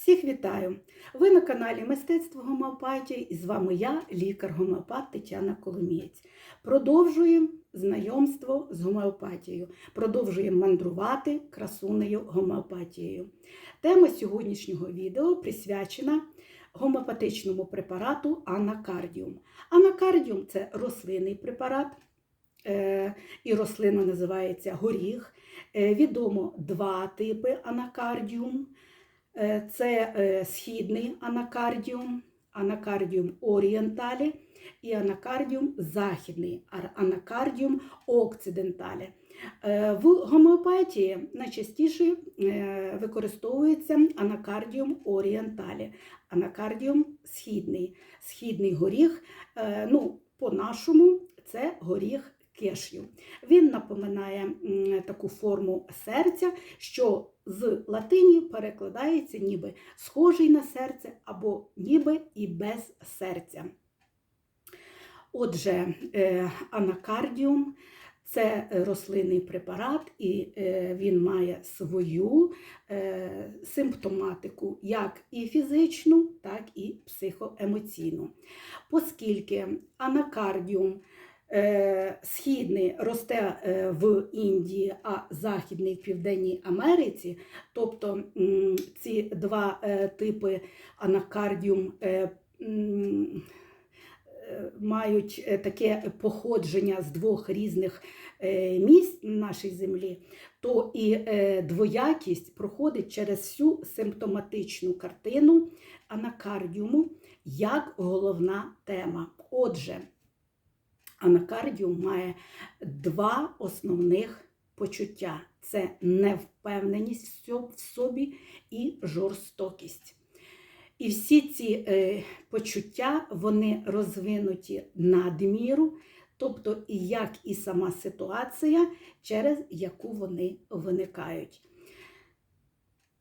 Всіх вітаю! Ви на каналі Мистецтво гомеопатії і з вами я, лікар-гомеопат Тетяна Коломієць. Продовжуємо знайомство з гомеопатією, продовжуємо мандрувати красунею гомеопатією. Тема сьогоднішнього відео присвячена гомеопатичному препарату анакардіум. Анакардіум це рослинний препарат, е, і рослина називається горіх. Е, Відомо два типи анакардіум. Е, Це е, східний анакардіум, анакардіум орієнталі і анакардіум західний, анакардіум окциденталі. Е, В гомеопатії найчастіше використовується анакардіум орієнталі, анакардіум східний. Східний горіх, ну, по-нашому, це горіх кешю. Він напоминає таку форму серця, що з латині перекладається ніби схожий на серце або ніби і без серця. Отже, е, анакардіум це рослинний препарат, і е, він має свою е, симптоматику, як і фізичну, так і психоемоційну. Оскільки анакардіум східний росте е, в Індії, а західний в Південній Америці, тобто ці два е, типи анакардіум е, е, мають е, таке походження з двох різних е, місць на нашій землі, то і е, двоякість проходить через всю симптоматичну картину анакардіуму як головна тема. Отже, анакардіум має два основних почуття: це невпевненість в собі і жорстокість. І всі ці е, почуття вони розвинуті надміру, тобто як і сама ситуація, через яку вони виникають.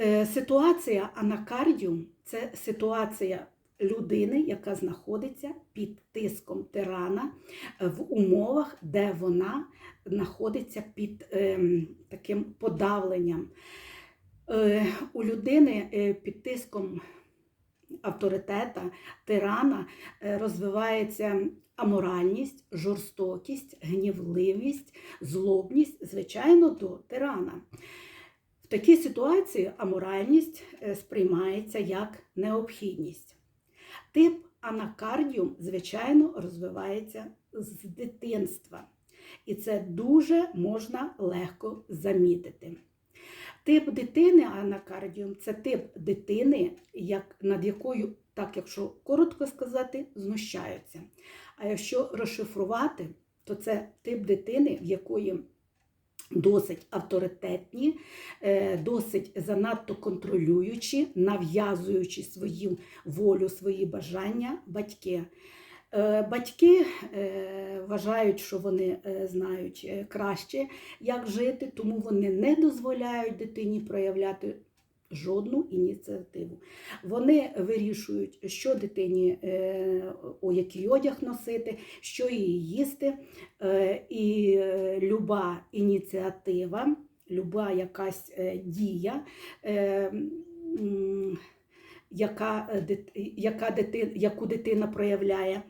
Е, ситуація анакардіум це ситуація людини, яка знаходиться під тиском тирана е, в умовах, де вона знаходиться під ем, таким подавленням. Е, у людини е, під тиском авторитета, тирана розвивається аморальність, жорстокість, гнівливість, злобність, звичайно, до тирана. В такій ситуації аморальність сприймається як необхідність. Тип анакардіум, звичайно, розвивається з дитинства. І це дуже можна легко замітити. Тип дитини анакардіум це тип дитини, як, над якою, так якщо коротко сказати, знущаються. А якщо розшифрувати, то це тип дитини, в якої досить авторитетні, е, досить занадто контролюючі, нав'язуючи свою волю, свої бажання батьки. Е, Батьки е, вважають, що вони знають краще, як жити, тому вони не дозволяють дитині проявляти жодну ініціативу. Вони вирішують, що дитині е, о який одяг носити, що їй їсти. Е, І е, люба ініціатива, люба якась дія. яка, яка дитина, яку дитина проявляє,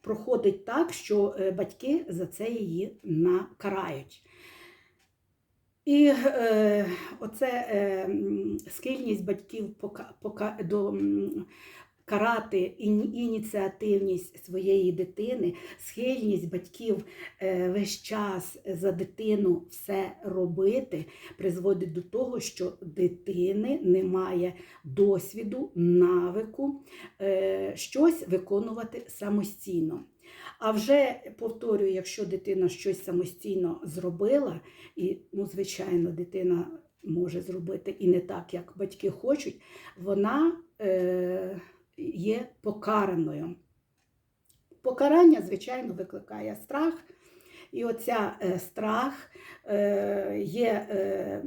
проходить так, що батьки за це її накарають. І е, оце е, схильність батьків пока, пока, до карати іні- ініціативність своєї дитини, схильність батьків е, весь час за дитину все робити, призводить до того, що дитини немає досвіду, навику е, щось виконувати самостійно. А вже повторюю, якщо дитина щось самостійно зробила, і, ну, звичайно, дитина може зробити і не так, як батьки хочуть, вона е, є покараною. Покарання, звичайно, викликає страх. І оця е, страх е, є, е,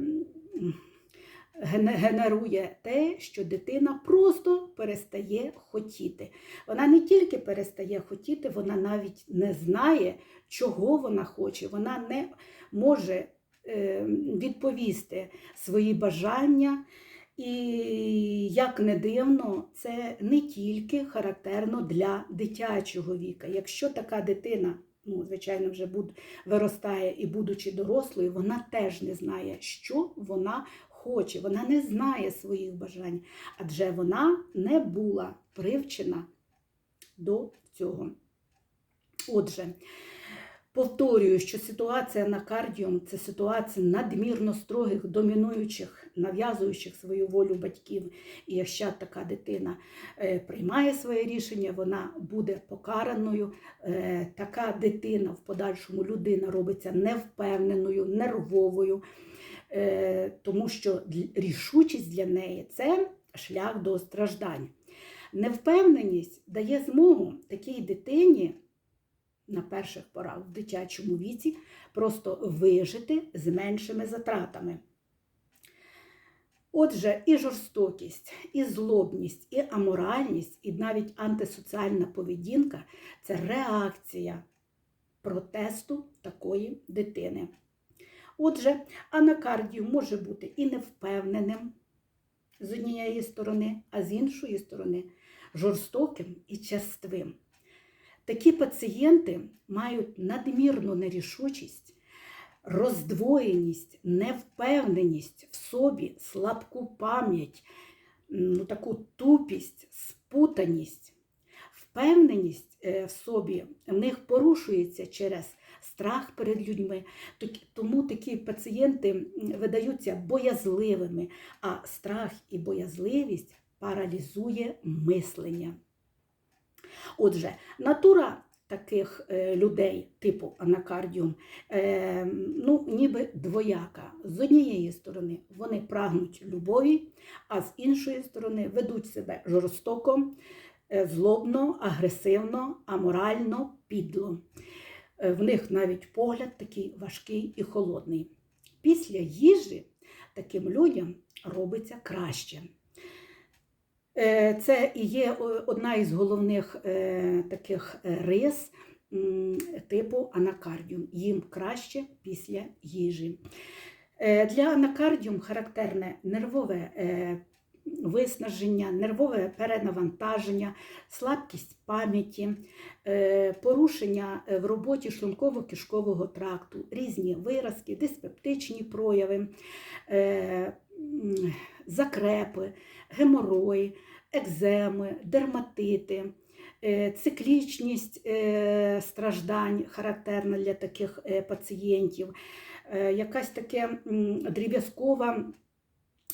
генерує те, що дитина просто перестає хотіти. Вона не тільки перестає хотіти, вона навіть не знає, чого вона хоче. Вона не може е, відповісти свої бажання І як не дивно, це не тільки характерно для дитячого віка. Якщо така дитина, ну, звичайно, вже виростає і будучи дорослою, вона теж не знає, що вона хоче, вона не знає своїх бажань, адже вона не була привчена до цього. Отже, повторюю, що ситуація на кардіум це ситуація надмірно строгих, домінуючих, нав'язуючих свою волю батьків. І якщо така дитина е, приймає своє рішення, вона буде покараною. Е, Така дитина в подальшому людина робиться невпевненою, нервовою, тому що рішучість для неї це шлях до страждань. Невпевненість дає змогу такій дитині на перших порах в дитячому віці просто вижити з меншими затратами. Отже, і жорстокість, і злобність, і аморальність, і навіть антисоціальна поведінка це реакція протесту такої дитини. Отже, анакардіум може бути і невпевненим з однієї сторони, а з іншої сторони жорстоким і черствим. Такі пацієнти мають надмірну нерішучість, роздвоєність, невпевненість в собі, слабку пам'ять, ну, таку тупість, спутаність. Впевненість е, в собі в них порушується через страх перед людьми. Тому такі пацієнти видаються боязливими, а страх і боязливість паралізує мислення. Отже, натура таких е, людей, типу анакардіум, е, ну, ніби двояка. З однієї сторони, вони прагнуть любові, а з іншої сторони ведуть себе жорстоко, злобно, агресивно, аморально, підло. Е, В них навіть погляд такий важкий і холодний. Після їжі таким людям робиться краще. Е, Це і є одна із головних е, таких е, рис типу анакардіум. Їм краще після їжі. Е, Для анакардіум характерне нервове е, виснаження, нервове перенавантаження, слабкість пам'яті, е, порушення е, в роботі шлунково-кишкового тракту, різні виразки, диспептичні прояви, е, закрепи, геморой, екземи, дерматити, циклічність страждань характерна для таких пацієнтів, якась таке дріб'язкова.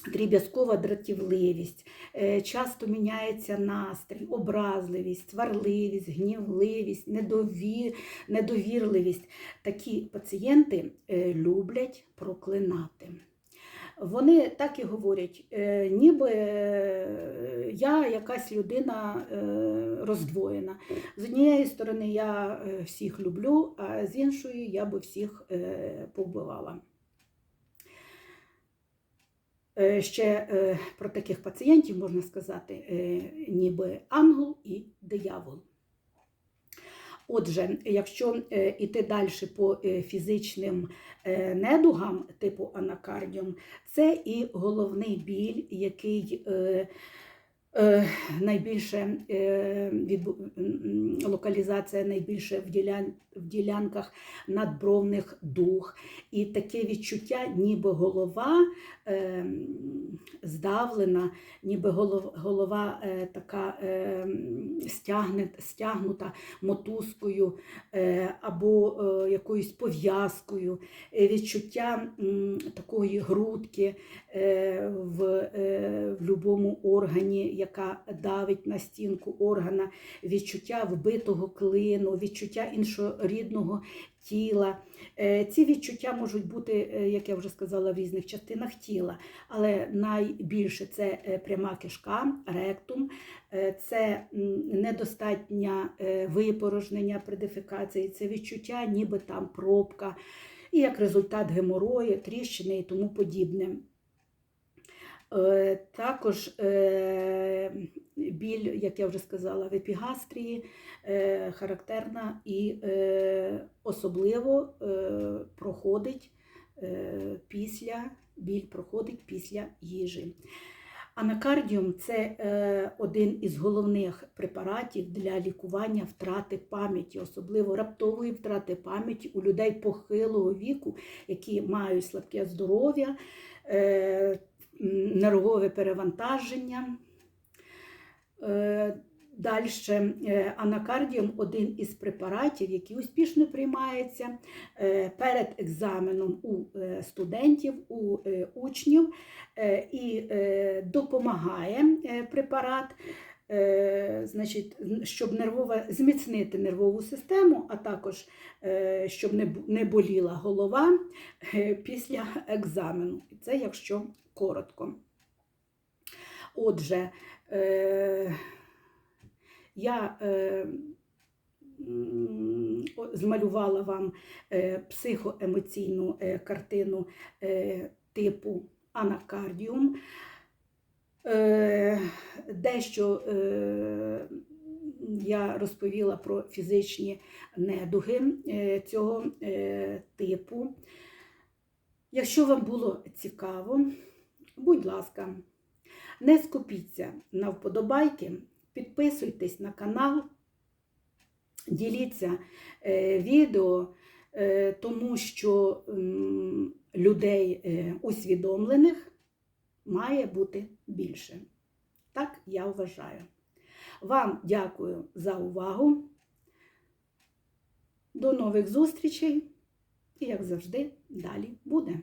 Дріб'язкова дратівливість, е, часто міняється настрій, образливість, сварливість, гнівливість, недовір, недовірливість. Такі пацієнти е, люблять проклинати. Вони так і говорять, е, ніби я якась людина роздвоєна. З однієї сторони, я всіх люблю, а з іншої я би всіх повбивала. Е, Ще е, про таких пацієнтів можна сказати, е, ніби ангел і диявол. Отже, якщо йти далі по фізичним недугам типу анакардіум, це і головний біль, який найбільше е, відбу- м, локалізація найбільше в, ділян, в ділянках надбровних дух. І таке відчуття, ніби голова е, здавлена, ніби голов, голова е, така е, стягнута мотузкою е, або е, якоюсь пов'язкою, Е, відчуття такої грудки е, в, е, в будь-якому органі, яка давить на стінку органа, відчуття вбитого клину, відчуття іншорідного тіла. Е, Ці відчуття можуть бути, е, як я вже сказала, в різних частинах тіла, але найбільше це е, пряма кишка, ректум, це недостатнє випорожнення при дефекації, це відчуття, ніби там пробка, і як результат геморої, тріщини і тому подібне. Е, Також е, біль, як я вже сказала, в епігастрії е, характерна і особливо проходить після біль проходить після їжі. Анакардіум це один із головних препаратів для лікування втрати пам'яті, особливо раптової втрати пам'яті у людей похилого віку, які мають слабке здоров'я, нервове перевантаження. Е, Далі анакардіум один із препаратів, який успішно приймається е, перед екзаменом у е, студентів, у е, учнів е, і е, допомагає е, препарат, е, значить, щоб нервова, зміцнити нервову систему, а також е, щоб не боліла голова е, після екзамену. І Це якщо коротко. Отже, е, я е, змалювала вам е, психоемоційну е, картину е, типу анакардіум. Дещо е, я розповіла про фізичні недуги е, цього е, типу. Якщо вам було цікаво, будь ласка, не скупіться на вподобайки, підписуйтесь на канал, діліться відео, тому що людей усвідомлених має бути більше. Так я вважаю. Вам дякую за увагу. До нових зустрічей і, як завжди, далі буде.